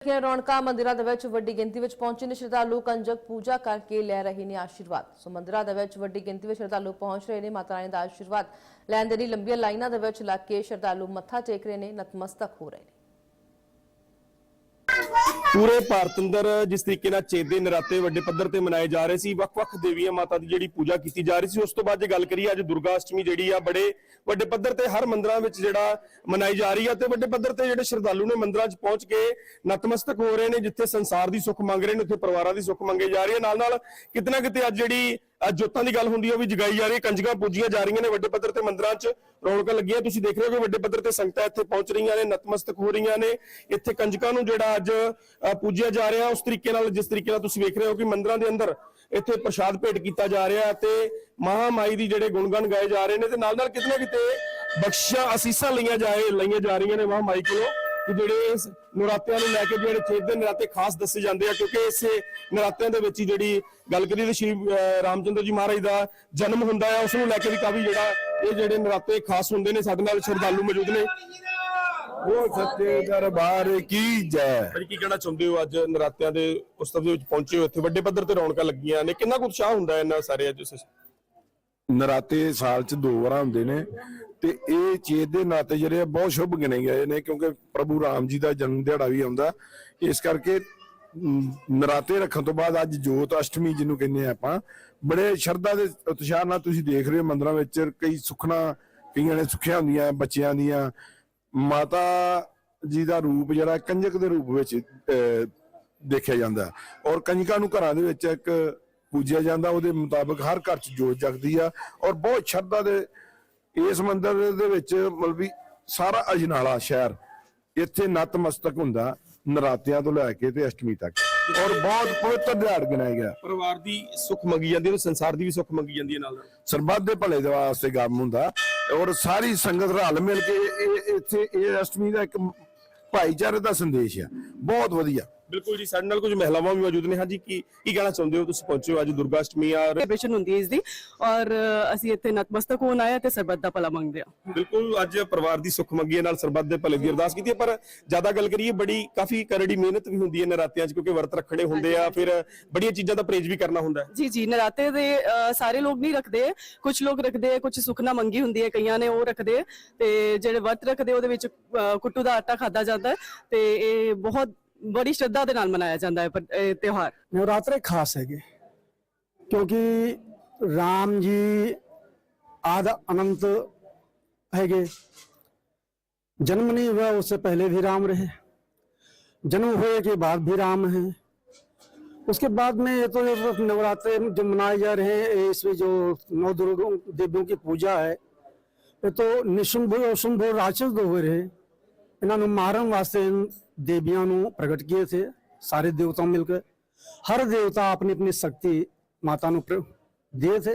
ਕਿ ਰੌਣਕਾਂ ਮੰਦਿਰਾਂ ਦੇ ਵਿੱਚ ਵੱਡੀ ਗਿਣਤੀ ਵਿੱਚ ਪਹੁੰਚੇ ਨੇ ਸ਼ਰਧਾਲੂ, ਕੰਜਕ ਪੂਜਾ ਕਰਕੇ ਲੈ ਰਹੇ ਨੇ ਆਸ਼ੀਰਵਾਦ। ਸੋ ਮੰਦਿਰਾਂ ਦੇ ਵਿੱਚ ਵੱਡੀ ਗਿਣਤੀ ਵਿੱਚ ਸ਼ਰਧਾਲੂ ਪਹੁੰਚ ਰਹੇ ਨੇ, ਮਾਤਾ ਰਾਣੀ ਦਾ ਆਸ਼ੀਰਵਾਦ ਲੈਣ ਦੇ ਲਈ ਲੰਬੀਆਂ ਲਾਈਨਾਂ ਦੇ ਵਿੱਚ ਲੱਗ ਕੇ ਸ਼ਰਧਾਲੂ ਮੱਥਾ ਟੇਕ ਰਹੇ ਨੇ, ਨਤਮਸਤਕ ਹੋ ਰਹੇ ਨੇ। ਪੂਰੇ ਭਾਰਤ ਅੰਦਰ ਜਿਸ ਤਰੀਕੇ ਨਾਲ ਚੇਤੇ ਨਰਾਤੇ ਵੱਡੇ ਪੱਧਰ ਤੇ ਮਨਾਏ ਜਾ ਰਹੇ ਸੀ, ਵੱਖ-ਵੱਖ ਦੇਵੀਆਂ ਮਾਤਾ ਦੀ ਜਿਹੜੀ ਪੂਜਾ ਕੀਤੀ ਜਾ ਰਹੀ ਸੀ, ਉਸ ਤੋਂ ਬਾਅਦ ਜੇ ਗੱਲ ਕਰੀਏ ਅੱਜ ਦੁਰਗਾ ਅਸ਼ਟਮੀ ਜਿਹੜੀ ਆ, ਬੜੇ ਵੱਡੇ ਪੱਧਰ ਤੇ ਹਰ ਮੰਦਰਾਂ ਵਿੱਚ ਜਿਹੜਾ ਮਨਾਈ ਜਾ ਰਹੀ ਆ ਤੇ ਵੱਡੇ ਪੱਧਰ ਤੇ ਜਿਹੜੇ ਸ਼ਰਧਾਲੂ ਨੇ ਮੰਦਰਾਂ 'ਚ ਪਹੁੰਚ ਕੇ ਨਤਮਸਤਕ ਹੋ ਰਹੇ ਨੇ, ਜਿੱਥੇ ਸੰਸਾਰ ਦੀ ਸੁੱਖ ਮੰਗ ਰਹੇ ਨੇ, ਉੱਥੇ ਪਰਿਵਾਰਾਂ ਦੀ ਸੁੱਖ ਮੰਗੇ ਜਾ ਰਹੀ ਹੈ ਨਾਲ ਨਾਲ ਕਿਤੇ ਨਾ ਕਿਤੇ ਅੱਜ ਜਿਹੜੀ ਜੋਤਾਂ ਦੀ ਗੱਲ ਹੁੰਦੀ ਹੈ ਉਹ ਵੀ ਜਗਾਈ ਜਾ ਰਹੀ ਹੈ ਕੰਜਕਾਂ ਪੂਜੀਆਂ ਜਾ ਰਹੀਆਂ ਨੇ ਵੱਡੇ ਪੱਧਰ ਤੇ ਮੰਦਰਾਂ 'ਚ ਰੌਣਕਾਂ ਲੱਗੀਆਂ। ਤੁਸੀਂ ਦੇਖ ਰਹੇ ਹੋ ਕਿ ਵੱਡੇ ਪੱਧਰ ਤੇ ਸੰਗਤਾਂ ਇੱਥੇ ਪਹੁੰਚ ਰਹੀਆਂ ਨੇ ਨਤਮਸਤਕ ਹੋ ਰਹੀਆਂ ਨੇ। ਇੱਥੇ ਕੰਜਕਾਂ ਨੂੰ ਜਿਹੜਾ ਅੱਜ ਅ, ਪੂਜਿਆ ਜਾ ਰਿਹਾ ਉਸ ਤਰੀਕੇ ਨਾਲ ਜਿਸ ਤਰੀਕੇ ਨਾਲ ਤੁਸੀਂ ਵੇਖ ਰਹੇ ਹੋ ਕਿ ਮੰਦਰਾਂ ਦੇ ਅੰਦਰ ਇੱਥੇ ਪ੍ਰਸ਼ਾਦ ਭੇਟ ਕੀਤਾ ਜਾ ਰਿਹਾ ਤੇ ਮਹਾਮਾਈ ਦੀ ਜਿਹੜੇ ਗੁਣਗਾਨ ਗਾਏ ਜਾ ਰਹੇ ਨੇ ਤੇ ਨਾਲ ਨਾਲ ਕਿਤੇ ਨਾ ਕਿਤੇ ਬਖਸ਼ਿਸ਼ਾਂ ਅਸੀਸਾਂ ਲਈਆਂ ਜਾਏ ਲਈਆਂ ਜਾ ਰਹੀਆਂ ਨੇ ਮਹਾਮਾਈ ਕੋਲੋਂ। ਕਿ ਜਿਹੜੇ ਇਸ ਨਰਾਤਿਆਂ ਨੂੰ ਲੈ ਕੇ ਜਿਹੜੇ ਚੇਤ ਦੇ ਨਰਾਤੇ ਖਾਸ ਦੱਸੇ ਜਾਂਦੇ ਆ ਕਿਉਂਕਿ ਇਸੇ ਨਰਾਤਿਆਂ ਦੇ ਵਿੱਚ ਹੀ ਜਿਹੜੀ ਗੱਲ ਕਰੀਏ ਤੇ ਸ਼੍ਰੀ ਰਾਮਚੰਦਰ ਜੀ ਮਹਾਰਾਜ ਦਾ ਜਨਮ ਹੁੰਦਾ ਆ ਉਸ ਨੂੰ ਲੈ ਕੇ ਵੀ ਕਾਫੀ ਜਿਹੜਾ ਇਹ ਜਿਹੜੇ ਨਰਾਤੇ ਖਾਸ ਹੁੰਦੇ ਨੇ ਸਾਡੇ ਨਾਲ ਸ਼ਰਧਾਲੂ ਮੌਜੂਦ ਨੇ। ਉਹ ਸੱਚੇ ਦਰਬਾਰ ਕੀ ਜੈ। ਭਾਜੀ ਕੀ ਕਹਿਣਾ ਚਾਹੁੰਦੇ ਹੋ ਅੱਜ ਨਰਾਤਿਆਂ ਦੇ ਉਤਸਵ ਦੇ ਵਿੱਚ ਪਹੁੰਚੇ ਹੋ ਇੱਥੇ? ਵੱਡੇ ਪੱਧਰ ਤੇ ਰੌਣਕਾਂ ਲੱਗੀਆਂ ਨੇ। ਕਿੰਨਾ ਕੁ ਉਤਸ਼ਾਹ ਹੁੰਦਾ ਹੈ ਇਹਨਾਂ ਸਾਰੇ ਅੱਜ ਉਸ- ਨਰਾਤੇ ਸਾਲ ਚ ਦੋ ਵਾਰ ਹੁੰਦੇ ਨੇ। ਤੇ ਇਹ ਚੇਤ ਦੇ ਨਾਤੇ ਜਿਹੜੇ ਬਹੁਤ ਸ਼ੁਭ ਗਿਣੇ ਗਏ ਨੇ ਕਿਉਂਕਿ ਪ੍ਰਭੂ ਰਾਮ ਜੀ ਦਾ ਜਨਮ ਦਿਹਾੜਾ ਵੀ ਆਉਂਦਾ। ਇਸ ਕਰਕੇ ਨਰਾਤੇ ਰੱਖਣ ਤੋਂ ਬਾਅਦ ਅੱਜ ਜੋਤ ਅਸ਼ਟਮੀ ਜਿਹਨੂੰ ਕਹਿੰਦੇ ਆ ਆਪਾਂ ਬੜੇ ਸ਼ਰਧਾ ਦੇ ਉਤਸ਼ਾਹ ਨਾਲ ਤੁਸੀਂ ਦੇਖ ਰਹੇ ਹੋ ਮੰਦਰਾਂ ਵਿੱਚ ਕਈ ਸੁਖਣਾ ਕਈਆਂ ਨੇ ਸੁੱਖਿਆ ਹੁੰਦੀਆਂ ਬੱਚਿਆਂ ਦੀਆਂ। ਮਾਤਾ ਜੀ ਦਾ ਰੂਪ ਜਿਹੜਾ ਕੰਜਕ ਦੇ ਰੂਪ ਵਿੱਚ ਅਹ, ਦੇਖਿਆ ਜਾਂਦਾ। ਔਰ ਕੰਜਕਾਂ ਨੂੰ ਘਰਾਂ ਦੇ ਵਿੱਚ ਇੱਕ ਪੂਜਿਆ ਜਾਂਦਾ ਉਹਦੇ ਮੁਤਾਬਕ ਹਰ ਘਰ 'ਚ ਜੋਤ ਜਗਦੀ ਆ। ਔਰ ਬਹੁਤ ਸ਼ਰਧਾ ਦੇ ਇਸ ਮੰਦਿਰ ਦੇ ਵਿੱਚ ਮਤਲਬ ਵੀ ਸਾਰਾ ਅਜਨਾਲਾ ਸ਼ਹਿਰ ਇੱਥੇ ਨਤਮਸਤਕ ਹੁੰਦਾ ਨਰਾਤਿਆਂ ਤੋਂ ਲੈ ਕੇ ਤੇ ਅਸ਼ਟਮੀ ਤੱਕ। ਔਰ ਬਹੁਤ ਪਵਿੱਤਰ ਦਿਹਾੜ ਗਿਣਾਇਆ ਗਿਆ ਪਰਿਵਾਰ ਦੀ ਸੁੱਖ ਮੰਗੀ ਜਾਂਦੀ ਹੈ ਤੇ ਸੰਸਾਰ ਦੀ ਵੀ ਸੁੱਖ ਮੰਗੀ ਜਾਂਦੀ ਹੈ ਨਾਲ ਨਾਲ। ਸਰਬੱਤ ਦੇ ਭਲੇ ਦੇ ਵਾਸਤੇ ਕੰਮ ਹੁੰਦਾ। ਔਰ ਸਾਰੀ ਸੰਗਤ ਰਲ ਮਿਲ ਕੇ ਇਹ ਇੱਥੇ ਇਹ ਅਸ਼ਟਮੀ ਦਾ ਇੱਕ ਭਾਈਚਾਰੇ ਦਾ ਸੰਦੇਸ਼ ਆ। ਬਹੁਤ ਵਧੀਆ। ਬਿਲਕੁਲ ਜੀ ਸਾਡੇ ਨਾਲ ਕੁਝ ਮਹਿਲਾਵਾਂ ਵੀ ਮੌਜੂਦ ਨੇ। ਹਾਂਜੀ ਕੀ ਕੀ ਕਹਿਣਾ ਚਾਹੁੰਦੇ ਹੋ? ਤੁਸੀਂ ਪਹੁੰਚੇ ਹੋ ਅੱਜ ਦੁਰਗਾ ਅਸ਼ਟਮੀ ਆ ਸੈਲੀਬ੍ਰੇਸ਼ਨ ਹੁੰਦੀ ਹੈ ਇਸ ਦੀ। ਔਰ ਅਸੀਂ ਇੱਥੇ ਨਤਮਸਤਕ ਹੋਣ ਆਏ ਤੇ ਸਰਬੱਤ ਦਾ ਭਲਾ ਮੰਗਦੇ ਹਾਂ। ਬਿਲਕੁਲ ਅੱਜ ਪਰਿਵਾਰ ਦੀ ਸੁੱਖ ਮੰਗੀ ਨਾਲ ਸਰਬੱਤ ਦੇ ਭਲੇ ਦੀ ਅਰਦਾਸ ਕੀਤੀ ਹੈ। ਪਰ ਜ਼ਿਆਦਾ ਗੱਲ ਕਰੀਏ ਬੜੀ ਕਾਫੀ ਕਰੜੀ ਮਿਹਨਤ ਵੀ ਹੁੰਦੀ ਹੈ ਨਰਾਤਿਆਂ 'ਚ ਕਿਉਂਕਿ ਵਰਤ ਰੱਖਣੇ ਹੁੰਦੇ ਆ। ਫਿਰ ਬੜੀਆਂ ਚੀਜ਼ਾਂ ਦਾ ਪਰਹੇਜ਼ ਵੀ ਕਰਨਾ ਹੁੰਦਾ ਜੀ ਜੀ ਨਰਾਤੇ ਦੇ ਸਾਰੇ ਲੋਕ ਨਹੀਂ ਰੱਖਦੇ। ਕੁਝ ਲੋਕ ਰੱਖਦੇ ਕੁਝ ਸੁਖਨਾ ਮੰਗੀ ਹੁੰਦੀ ਹੈ ਕਈਆਂ ਨੇ ਉਹ ਰੱਖਦੇ। ਤੇ ਜਿਹੜੇ ਵਰਤ ਰੱਖਦੇ ਉਹਦੇ ਵਿੱਚ ਕੁੱਟੂ ਦਾ ਆਟਾ ਖਾਦਾ ਜਾਂਦਾ ਤੇ ਇਹ ਬਹੁਤ बड़ी श्रद्धा के मनाया जाता है त्यौहार। नवरात्रे खास है क्योंकि राम जी आदि अनंत है जन्म नहीं हुआ, उससे पहले भी राम रहे, जन्म हुए के बाद भी राम है। उसके बाद में ये तो नवरात्रे जो मनाए जा रहे हैं इसमें जो नौ दुर्गों, देवियों की पूजा है, ये तो निशुंभ और शुंभ राक्षस दो हुए रहे इन्हों मारन वास्ते ਦੇਵੀਆਂ ਨੂੰ ਪ੍ਰਗਟ ਕੀਏ ਥੇ ਸਾਰੇ ਦੇਵਤਾ ਮਿਲ ਕੇ हर देवता अपनी अपनी शक्ति माता नु प्र- दिए थे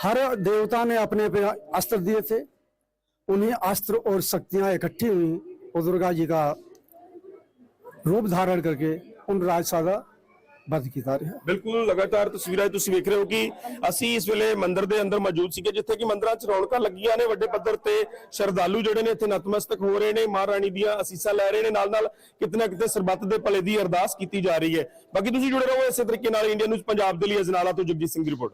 हर देवता ने अपने अपने अस्त्र दिए थे उन्हीं अस्त्र और शक्तियां इकट्ठी हुई और दुर्गा जी का रूप धारण करके उन राजसा ਬਚ ਕੀਤਾ ਰਿਹਾ। ਬਿਲਕੁਲ, ਲਗਾਤਾਰ ਤਸਵੀਰਾਂ ਤੁਸੀਂ ਵੇਖ ਰਹੇ ਹੋ ਕਿ ਅਸੀਂ ਇਸ ਵੇਲੇ ਮੰਦਿਰ ਦੇ ਅੰਦਰ ਮੌਜੂਦ ਸੀਗੇ, ਜਿੱਥੇ ਕਿ ਮੰਦਿਰਾਂ 'ਚ ਰੌਣਕਾਂ ਲੱਗੀਆਂ ਨੇ। ਵੱਡੇ ਪੱਧਰ ਤੇ ਸ਼ਰਧਾਲੂ ਜਿਹੜੇ ਨੇ ਇੱਥੇ ਨਤਮਸਤਕ ਹੋ ਰਹੇ ਨੇ। ਮਹਾਰਾਣੀ ਦੀਆਂ ਅਸੀਸਾਂ ਲੈ ਰਹੇ ਨੇ। ਨਾਲ-ਨਾਲ ਕਿਤਨਾ ਕਿਤੇ ਸਰਬੱਤ ਦੇ ਭਲੇ ਦੀ ਅਰਦਾਸ ਕੀਤੀ ਜਾ ਰਹੀ ਹੈ। ਬਾਕੀ ਤੁਸੀਂ ਜੁੜੇ ਰਹੋ ਇਸੇ ਤਰੀਕੇ ਨਾਲ ਇੰਡੀਆ ਨਿਊਜ਼ ਪੰਜਾਬ ਦੇ ਲਈ ਅਜਨਾਲਾ ਤੋਂ ਜਗਜੀਤ ਸਿੰਘ ਦੀ ਰਿਪੋਰਟ।